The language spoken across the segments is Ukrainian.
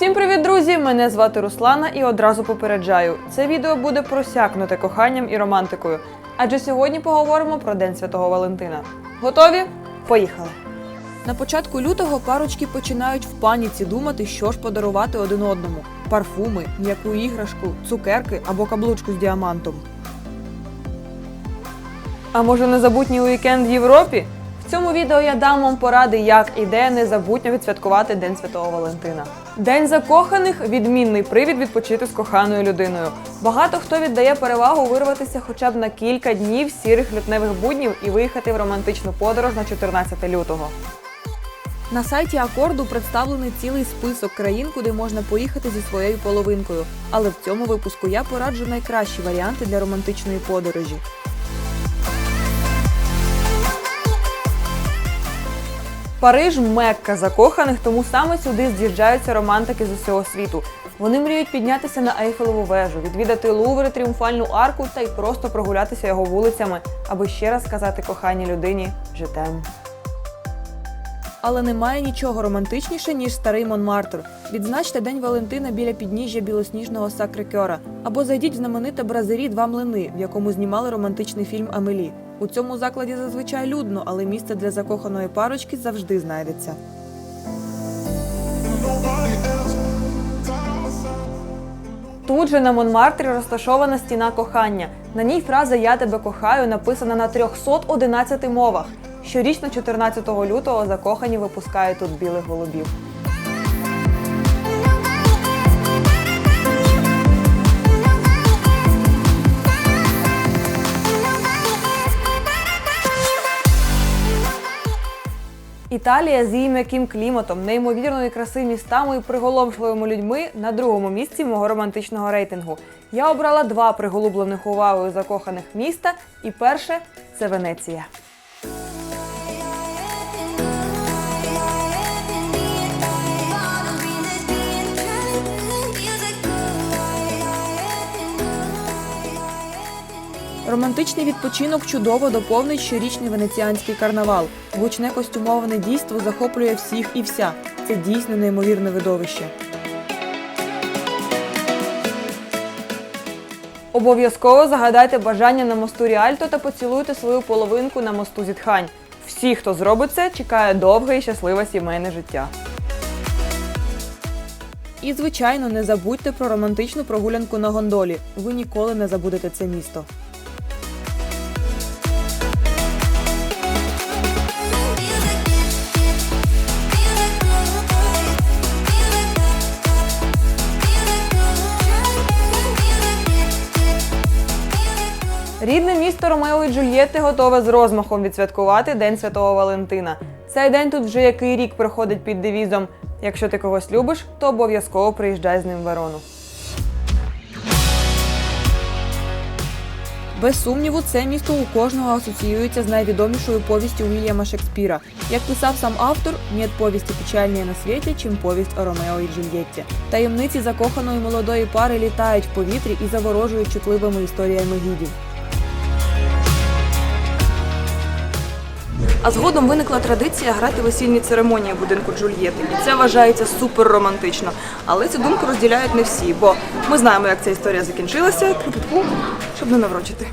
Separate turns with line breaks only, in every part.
Всім привіт, друзі! Мене звати Руслана і одразу попереджаю. Це відео буде просякнуте коханням і романтикою. Адже сьогодні поговоримо про День Святого Валентина. Готові? Поїхали! На початку лютого парочки починають в паніці думати, що ж подарувати один одному: парфуми, м'яку іграшку, цукерки або каблучку з діамантом. А може незабутній уікенд в Європі? Цьому відео я дам вам поради, як і де незабутньо відсвяткувати День Святого Валентина. День закоханих відмінний привід відпочити з коханою людиною. Багато хто віддає перевагу вирватися хоча б на кілька днів сірих лютневих буднів і виїхати в романтичну подорож на 14 лютого. На сайті Акорду представлений цілий список країн, куди можна поїхати зі своєю половинкою. Але в цьому випуску я пораджу найкращі варіанти для романтичної подорожі. Париж мекка закоханих, тому саме сюди з'їжджаються романтики з усього світу. Вони мріють піднятися на Ейфелеву вежу, відвідати Лувр, тріумфальну арку та й просто прогулятися його вулицями, аби ще раз сказати коханій людині «Жетем». Але немає нічого романтичніше, ніж старий Монмартр. Відзначте День Валентина біля підніжжя білосніжного Сакрикьора. Або зайдіть в знамените Бразирі два млини, в якому знімали романтичний фільм Амелі. У цьому закладі зазвичай людно, але місце для закоханої парочки завжди знайдеться. Тут же на Монмартрі розташована стіна кохання. На ній фраза Я тебе кохаю написана на 311 мовах. Щорічно 14 лютого закохані випускають тут білих голубів. Італія з її м'яким кліматом, неймовірної краси містами і приголомшливими людьми на другому місці мого романтичного рейтингу. Я обрала два приголублених увагою закоханих міста, і перше це Венеція. Романтичний відпочинок чудово доповнить щорічний венеціанський карнавал. Гучне костюмоване дійство захоплює всіх і вся. Це дійсно неймовірне видовище. Обов'язково загадайте бажання на мосту Ріальто та поцілуйте свою половинку на мосту зітхань. Всі, хто зробить це, чекає довге і щасливе сімейне життя. І, звичайно, не забудьте про романтичну прогулянку на гондолі. Ви ніколи не забудете це місто. Рідне місто Ромео і Джульєтти готове з розмахом відсвяткувати День Святого Валентина. Цей день тут вже який рік проходить під девізом Якщо ти когось любиш, то обов'язково приїжджай з ним в Верону. Без сумніву, це місто у кожного асоціюється з найвідомішою повістю Вільяма Шекспіра. Як писав сам автор, «Нет повісті печальніє на світі, чим повість о Ромео і Джульєтті. Таємниці закоханої молодої пари літають в повітрі і заворожують чутливими історіями гідів. А згодом виникла традиція грати весільні церемонії в будинку Джульєти. І це вважається супер романтично. Але цю думку розділяють не всі, бо ми знаємо, як ця історія закінчилася, Тьфу-тьфу-тьфу, щоб не наврочити.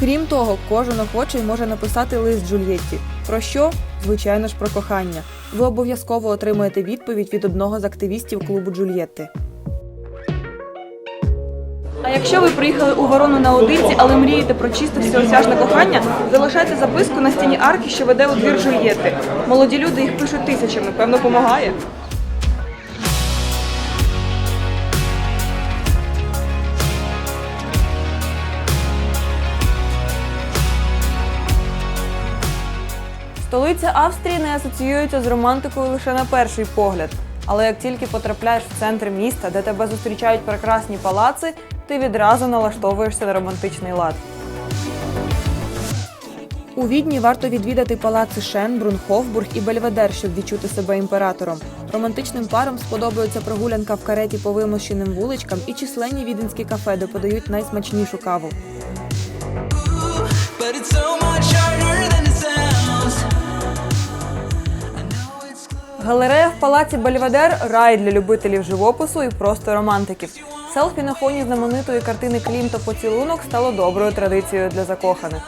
Крім того, кожен охочий може написати лист Джульєтті. Про що? Звичайно ж, про кохання. Ви обов'язково отримаєте відповідь від одного з активістів клубу Джульєтти. А якщо ви приїхали у Ворону наодинці, але мрієте про чисте всеосяжне кохання, залишайте записку на стіні арки, що веде у двір Жульєти. Молоді люди їх пишуть тисячами, певно, помагає. Столиця Австрії не асоціюється з романтикою лише на перший погляд. Але як тільки потрапляєш в центр міста, де тебе зустрічають прекрасні палаци, ти відразу налаштовуєшся на романтичний лад. У Відні варто відвідати палаци Шенбрун, Хофбург і Бельведер, щоб відчути себе імператором. Романтичним парам сподобається прогулянка в кареті по вимощеним вуличкам і численні віденські кафе, де подають найсмачнішу каву. Галерея в палаці Бельведер рай для любителів живопису і просто романтиків. Селфі на фоні знаменитої картини Клімто Поцілунок стало доброю традицією для закоханих.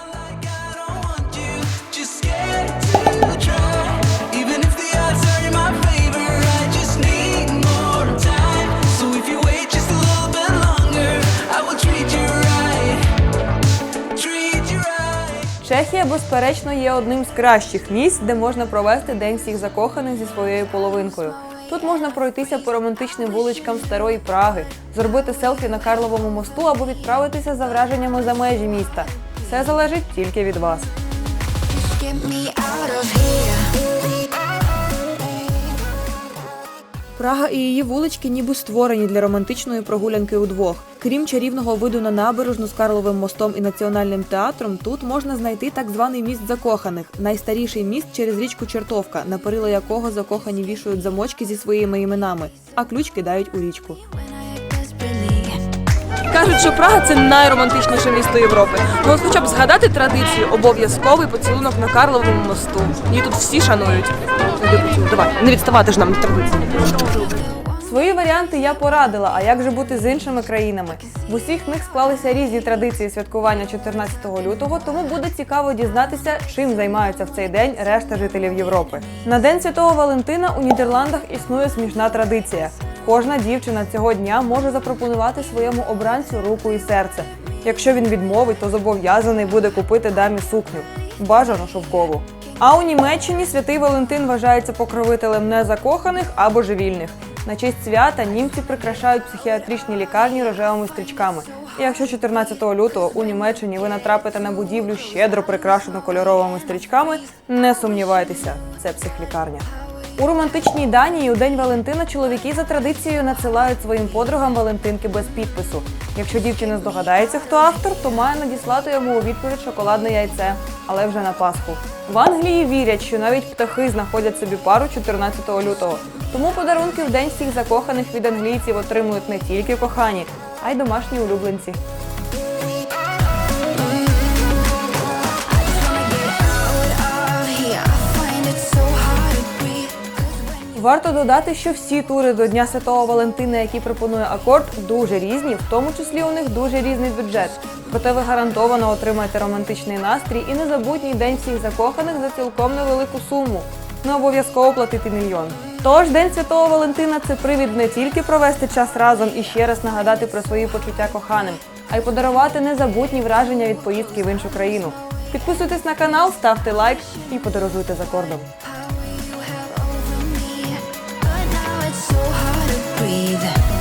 Чехія, безперечно, є одним з кращих місць, де можна провести день всіх закоханих зі своєю половинкою. Тут можна пройтися по романтичним вуличкам старої Праги, зробити селфі на Карловому мосту або відправитися за враженнями за межі міста. Все залежить тільки від вас. Прага і її вулички ніби створені для романтичної прогулянки удвох. Крім чарівного виду на набережну з Карловим мостом і національним театром, тут можна знайти так званий міст закоханих, найстаріший міст через річку Чертовка, на перила якого закохані вішують замочки зі своїми іменами, а ключ кидають у річку.
Кажуть, що Прага це найромантичніше місто Європи. Ну от хоча б згадати традицію, обов'язковий поцілунок на Карловому мосту. Її тут всі шанують. Давай, не відставати ж нам від традиції.
Свої варіанти я порадила. А як же бути з іншими країнами? В усіх них склалися різні традиції святкування 14 лютого, тому буде цікаво дізнатися, чим займаються в цей день решта жителів Європи. На день святого Валентина у Нідерландах існує смішна традиція. Кожна дівчина цього дня може запропонувати своєму обранцю руку і серце. Якщо він відмовить, то зобов'язаний буде купити дамі сукню, бажано шовкову. А у Німеччині святий Валентин вважається покровителем незакоханих або живільних. На честь свята німці прикрашають психіатричні лікарні рожевими стрічками. І якщо 14 лютого у Німеччині ви натрапите на будівлю щедро прикрашену кольоровими стрічками, не сумнівайтеся, це психлікарня. У романтичній Данії у день Валентина чоловіки за традицією надсилають своїм подругам Валентинки без підпису. Якщо дівчина здогадається, хто автор, то має надіслати йому у відповідь шоколадне яйце, але вже на Пасху. В Англії вірять, що навіть птахи знаходять собі пару 14 лютого. Тому подарунки в день всіх закоханих від англійців отримують не тільки кохані, а й домашні улюбленці. Варто додати, що всі тури до Дня Святого Валентина, які пропонує акорд, дуже різні, в тому числі у них дуже різний бюджет. Проте ви гарантовано отримаєте романтичний настрій і незабутній день всіх закоханих за цілком невелику суму. Не обов'язково платити мільйон. Тож День Святого Валентина це привід не тільки провести час разом і ще раз нагадати про свої почуття коханим, а й подарувати незабутні враження від поїздки в іншу країну. Підписуйтесь на канал, ставте лайк і подорожуйте за кордон.
Breathe.